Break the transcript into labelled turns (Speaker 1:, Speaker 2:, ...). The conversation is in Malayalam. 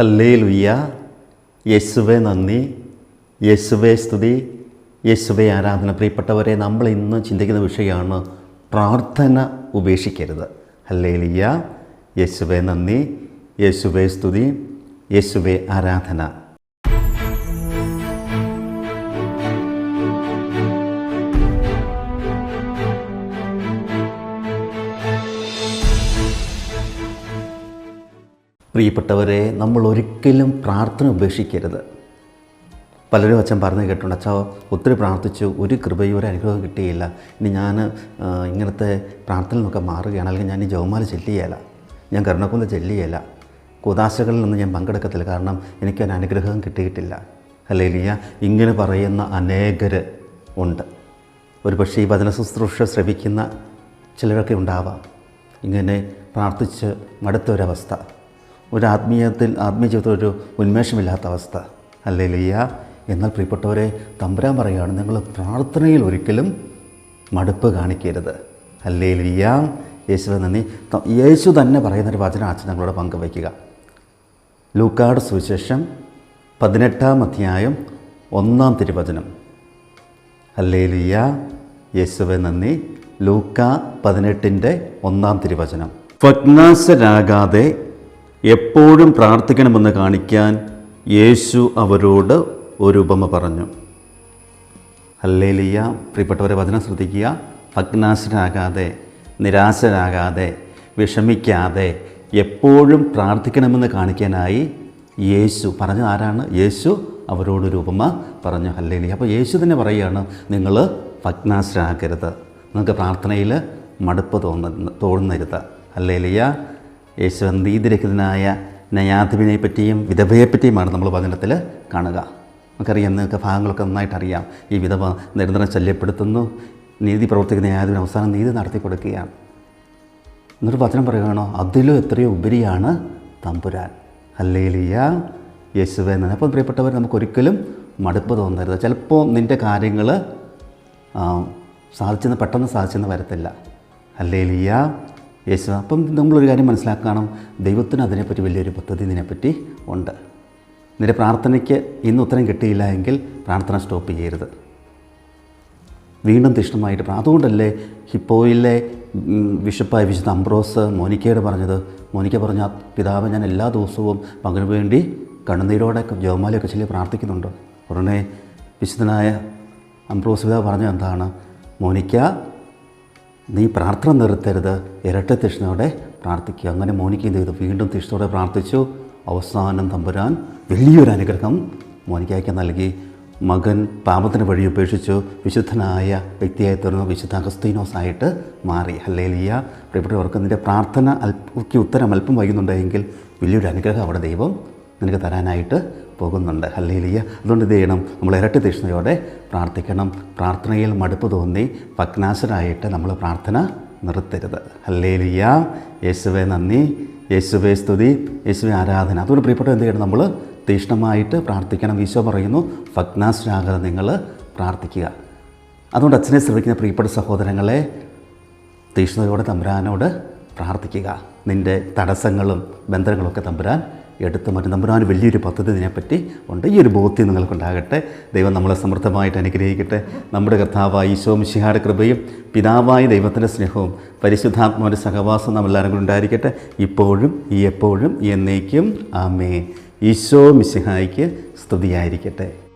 Speaker 1: ഹല്ലേ ലുയ്യ യേശുവെ നന്ദി. യേശുവെ സ്തുതി. യേശുവെ ആരാധന. പ്രിയപ്പെട്ടവരെ നമ്മൾ ഇന്ന് ചിന്തിക്കുന്ന വിഷയമാണ് പ്രാർത്ഥന ഉപേക്ഷിക്കരുത്. ഹല്ലേ ലുയ്യ യേശുവെ നന്ദി. യേശുവെ സ്തുതി. യേശുവെ ആരാധന. പ്രിയപ്പെട്ടവരെ നമ്മൾ ഒരിക്കലും പ്രാർത്ഥന ഉപേക്ഷിക്കരുത്. പലരും അച്ഛൻ പറഞ്ഞു കേട്ടുണ്ട് അച്ഛാ ഒത്തിരി പ്രാർത്ഥിച്ചു ഒരു കൃപയും ഒരു അനുഗ്രഹം കിട്ടിയില്ല. ഇനി ഞാൻ ഇങ്ങനത്തെ പ്രാർത്ഥന നിന്നൊക്കെ മാറുകയാണ് അല്ലെങ്കിൽ ഞാൻ ഈ ജവമാല ചെല്ലിയല്ല ഞാൻ കരുണക്കുന്ന് ചെല്ലിയല്ല കുതാശകളിൽ നിന്ന് ഞാൻ പങ്കെടുക്കത്തില്ല കാരണം എനിക്ക് എനിക്കൊരു അനുഗ്രഹം കിട്ടിയിട്ടില്ല. അല്ലെങ്കിൽ ഇങ്ങനെ പറയുന്ന അനേകർ ഉണ്ട്. ഒരു പക്ഷേ ഈ വചന ശുശ്രൂഷ ശ്രവിക്കുന്ന ചിലരൊക്കെ ഉണ്ടാവാം. ഇങ്ങനെ പ്രാർത്ഥിച്ച് മടുത്ത ഒരവസ്ഥ. ഒരു ആത്മീയത്തിൽ ആത്മീയ ജീവിതത്തിൽ ഒരു ഉന്മേഷമില്ലാത്ത അവസ്ഥ. അല്ലേ ലിയ എന്നാൽ പ്രിയപ്പെട്ടവരെ തമ്പുരാൻ പറയുകയാണ് നിങ്ങൾ പ്രാർത്ഥനയിൽ ഒരിക്കലും മടുപ്പ് കാണിക്കരുത്. അല്ലേ ലിയ യേശു നന്ദി യേശു തന്നെ പറയുന്നൊരു വചനം അച്ഛൻ ഞങ്ങളോട് പങ്കുവയ്ക്കുക. ലൂക്കാട് സുവിശേഷം പതിനെട്ടാം അധ്യായം ഒന്നാം തിരുവചനം. അല്ലേ ലിയ യേശുവെ നന്ദി. ലൂക്ക പതിനെട്ടിന്റെ ഒന്നാം തിരുവചനം. ഭഗ്നാശരാകാതെ എപ്പോഴും പ്രാർത്ഥിക്കണമെന്ന് കാണിക്കാൻ യേശു അവരോട് ഒരു ഉപമ പറഞ്ഞു. അല്ലേലിയ പ്രിയപ്പെട്ടവരെ വചനം ശ്രദ്ധിക്കുക. ഭഗ്നാശരാകാതെ നിരാശരാകാതെ വിഷമിക്കാതെ എപ്പോഴും പ്രാർത്ഥിക്കണമെന്ന് കാണിക്കാനായി യേശു പറഞ്ഞത് ആരാണ്? യേശു അവരോടൊരു ഉപമ പറഞ്ഞു. ഹല്ലേലി അപ്പോൾ യേശു തന്നെ പറയുകയാണ് നിങ്ങൾ ഭഗ്നാശരാകരുത് നിങ്ങൾക്ക് പ്രാർത്ഥനയിൽ മടുപ്പ് തോന്നുന്ന തോന്നുന്നരുത് ഹല്ലേലിയ. യേശു നീതിരഹിതനായ നയാധിപിനെ പറ്റിയും വിധവയെപ്പറ്റിയുമാണ് നമ്മൾ വചനത്തിൽ കാണുക. നമുക്കറിയാം നിങ്ങൾക്ക് ഭാഗങ്ങളൊക്കെ നന്നായിട്ട് അറിയാം. ഈ വിധവ നിരന്തരം ശല്യപ്പെടുത്തുന്നു. നീതി പ്രവർത്തിക്കുന്ന ന്യായാധിപൻ അവസാനം നീതി നടത്തി കൊടുക്കുകയാണ്. എന്നൊരു വചനം പറയുകയാണോ? അതിലും എത്രയോ ഉപരിയാണ് തമ്പുരാൻ. അല്ലേലിയ യേശുവെ അപ്പം പ്രിയപ്പെട്ടവർ നമുക്കൊരിക്കലും മടുപ്പ് തോന്നരുത്. ചിലപ്പോൾ നിന്റെ കാര്യങ്ങൾ സാധിച്ചെന്ന് പെട്ടെന്ന് സാധിച്ചെന്ന് വരത്തില്ല. ഹല്ലേലിയ. യേശു അപ്പം നമ്മളൊരു കാര്യം മനസ്സിലാക്കണം. ദൈവത്തിന് അതിനെപ്പറ്റി വലിയൊരു പദ്ധതി ഇതിനെപ്പറ്റി ഉണ്ട്. നിന്റെ പ്രാർത്ഥനയ്ക്ക് ഇന്ന് ഉത്തരം കിട്ടിയില്ല എങ്കിൽ പ്രാർത്ഥന സ്റ്റോപ്പ് ചെയ്യരുത്. വീണ്ടും തീഷ്ണമായിട്ട് അതുകൊണ്ടല്ലേ ഹിപ്പോയിലെ ബിഷപ്പായ വിശുദ്ധ അംബ്രോസ് മോനിക്കയോട് പറഞ്ഞത്. മോനിക്ക പറഞ്ഞ പിതാവ് ഞാൻ എല്ലാ ദിവസവും മകന് വേണ്ടി കണ്ണുനീരോടെ ജോമാലയൊക്കെ ചൊല്ലി പ്രാർത്ഥിക്കുന്നുണ്ട്. ഉടനെ വിശുദ്ധനായ അംബ്രോസ് പിതാവ് പറഞ്ഞത് എന്താണ്? മോനിക്ക നീ പ്രാർത്ഥന നിർത്തരുത്. ഇരട്ട തിഷ്ണയോടെ പ്രാർത്ഥിക്കുക. അങ്ങനെ മോനിക്ക് ചെയ്തു? വീണ്ടും തിഷ്ണയോടെ പ്രാർത്ഥിച്ചു. അവസാനം തമ്പുരാൻ വലിയൊരു അനുഗ്രഹം മോനിക്കയ്ക്ക് നൽകി. മകൻ പാപത്തിന് വഴി ഉപേക്ഷിച്ചു. വിശുദ്ധനായ വ്യക്തിയായി തീർന്നു. വിശുദ്ധ അഗസ്തീനോസ് ആയിട്ട് മാറി. ഹല്ലേലിയ. പ്രിയപ്പെട്ടവർക്ക് നിന്റെ പ്രാർത്ഥന അല്പ ഉത്തരം അല്പം വൈകുന്നുണ്ടെങ്കിൽ വലിയൊരു അനുഗ്രഹം അവിടെ ദൈവം നിനക്ക് തരാനായിട്ട് പോകുന്നുണ്ട്. ഹല്ലേലിയ. അതുകൊണ്ട് ഇത് ചെയ്യണം? നമ്മൾ ഇരട്ടി തീഷ്ണയോടെ പ്രാർത്ഥിക്കണം. പ്രാർത്ഥനയിൽ മടുപ്പ് തോന്നി ഭഗ്നാശരായിട്ട് നമ്മൾ പ്രാർത്ഥന നിർത്തരുത്. ഹല്ലേലിയ. യേശുവെ നന്ദി. യേശുവെ സ്തുതി. യേശുവെ ആരാധന. അതുകൊണ്ട് പ്രിയപ്പെട്ട എന്ത് ചെയ്യണം? നമ്മൾ തീഷ്ണമായിട്ട് പ്രാർത്ഥിക്കണം. ഈശോ പറയുന്നു ഭഗ്നാശരാകാതെ നിങ്ങൾ പ്രാർത്ഥിക്കുക. അതുകൊണ്ട് അച്ഛനെ ശ്രമിക്കുന്ന പ്രിയപ്പെട്ട സഹോദരങ്ങളെ തീഷ്ണതയോടെ തമ്പുരാനോട് പ്രാർത്ഥിക്കുക. നിന്റെ തടസ്സങ്ങളും ബന്ധനങ്ങളൊക്കെ തമ്പുരാൻ എടുത്തു മാറ്റി. തമ്പുരാൻ വലിയൊരു പദ്ധതി ഇതിനെപ്പറ്റി ഉണ്ട്. ഈ ഒരു ബോധ്യം നിങ്ങൾക്കുണ്ടാകട്ടെ. ദൈവം നമ്മളെ സമൃദ്ധമായിട്ട് അനുഗ്രഹിക്കട്ടെ. നമ്മുടെ കർത്താവായ ഈശോ മിശിഹായുടെ കൃപയും പിതാവായ ദൈവത്തിന്റെ സ്നേഹവും പരിശുദ്ധാത്മാവിന്റെ സഹവാസം നമ്മളെല്ലാവരും കൂടെ ഉണ്ടായിരിക്കട്ടെ. ഇപ്പോഴും ഈ എപ്പോഴും എന്നേക്കും. ആമേ ഈശോ മിശിഹായിക്ക് സ്തുതിയായിരിക്കട്ടെ.